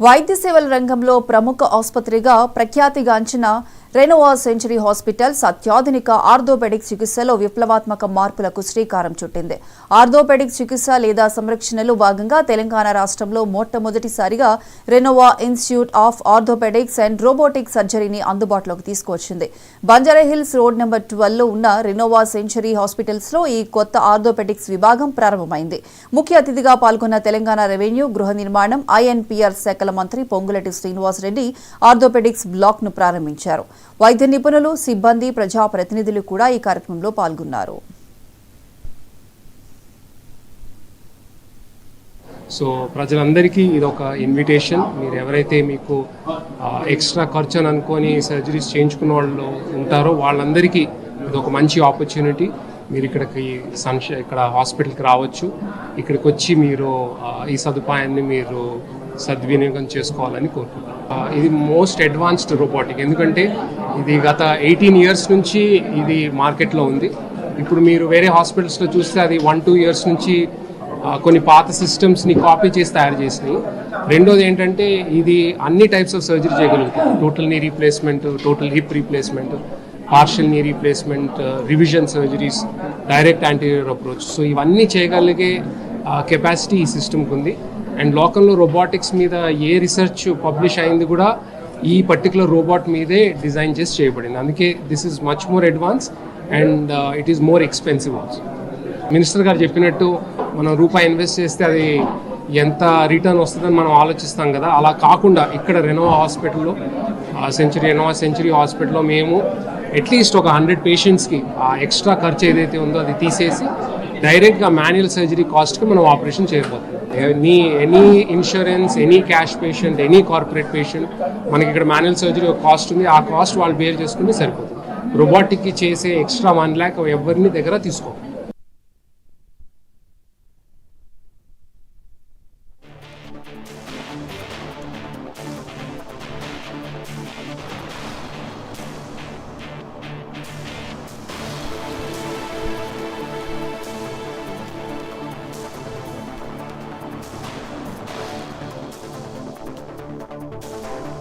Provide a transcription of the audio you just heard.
వైద్య సేవల రంగంలో ప్రముఖ ఆసుపత్రిగా ప్రఖ్యాతిగాంచిన రెనోవా సెంచరీ హాస్పిటల్స్ అత్యాధునిక ఆర్థోపెడిక్ చికిత్సలో విప్లవాత్మక మార్పులకు శ్రీకారం చుట్టింది. ఆర్థోపెడిక్ చికిత్స లేదా సంరక్షణలో భాగంగా తెలంగాణ రాష్ట్రంలో మొట్టమొదటిసారిగా Renova institute of orthopaedics and robotic సర్జరీని అందుబాటులోకి తీసుకువచ్చింది బంజారాహిల్స్ రోడ్ నెంబర్ ట్వెల్వ్లో ఉన్న రెనోవా సెంచరీ హాస్పిటల్స్లో ఈ కొత్త ఆర్థోపెడిక్స్ విభాగం ప్రారంభమైంది. ముఖ్య అతిథిగా పాల్గొన్న తెలంగాణ రెవెన్యూ గృహ నిర్మాణం ఐఎన్పీఆర్ శాఖల మంత్రి పొంగులటి శ్రీనివాసరెడ్డి ఆర్థోపెడిక్స్ బ్లాక్ను ప్రారంభించారు. వైద్య నిపుణులు సిబ్బంది ప్రజాప్రతినిధులు కూడా ఈ కార్యక్రమంలో పాల్గొన్నారు. సో ప్రజలందరికీ ఇది ఒక ఇన్విటేషన్ మీరు ఎవరైతే మీకు ఎక్స్ట్రా ఖర్చు అని అనుకొని సర్జరీస్ చేయించుకున్న వాళ్ళు ఉంటారో వాళ్ళందరికీ ఇది ఒక మంచి ఆపర్చునిటీ మీరు ఇక్కడికి సన్ష ఇక్కడ హాస్పిటల్కి రావచ్చు. ఇక్కడికి వచ్చి మీరు ఈ సదుపాయాన్ని మీరు సద్వినియోగం చేసుకోవాలని కోరుకుంటున్నాను. ఇది మోస్ట్ అడ్వాన్స్డ్ రోబోటిక్. ఎందుకంటే ఇది గత ఎయిటీన్ ఇయర్స్ నుంచి ఇది మార్కెట్లో ఉంది. ఇప్పుడు మీరు వేరే హాస్పిటల్స్లో చూస్తే అది వన్ టూ ఇయర్స్ నుంచి కొన్ని పాత సిస్టమ్స్ని కాపీ చేసి తయారు చేసినాయి. రెండోది ఏంటంటే ఇది అన్ని టైప్స్ ఆఫ్ సర్జరీ చేయగలుగుతుంది. Total knee replacement total hip replacement partial knee replacement revision surgeries direct anterior approach so ఇవన్నీ చేయగలిగే కెపాసిటీ ఈ సిస్టమ్కి ఉంది. అండ్ లోకంలో రోబోటిక్స్ మీద ఏ రీసెర్చ్ పబ్లిష్ అయింది కూడా ఈ పర్టికులర్ రోబోట్ మీదే డిజైన్ చేసి చేయబడింది. అందుకే this is much more advance and it is more expensive also minister గారు చెప్పినట్టు మనం రూపాయి ఇన్వెస్ట్ చేస్తే అది ఎంత రిటర్న్ వస్తుందని మనం ఆలోచిస్తాం కదా. అలా కాకుండా ఇక్కడ రెనోవా హాస్పిటల్లో సెంచరీ రెనోవా సెంచరీ హాస్పిటల్లో మేము అట్లీస్ట్ ఒక హండ్రెడ్ పేషెంట్స్కి ఆ ఎక్స్ట్రా ఖర్చు ఏదైతే ఉందో అది తీసేసి డైరెక్ట్గా మాన్యువల్ సర్జరీ కాస్ట్కి మనం ఆపరేషన్ చేయబోతున్నాం. Any any insurance any cash patient any corporate patient మనకి ఇక్కడ మాన్యువల్ సర్జరీ ఒక కాస్ట్ ఉంది. ఆ కాస్ట్ వాళ్ళు బేర్ చేసుకుంటే సరిపోతుంది. రోబోటిక్కి చేసే ఎక్స్ట్రా వన్ ల్యాక్ ఎవరిని దగ్గర తీసుకో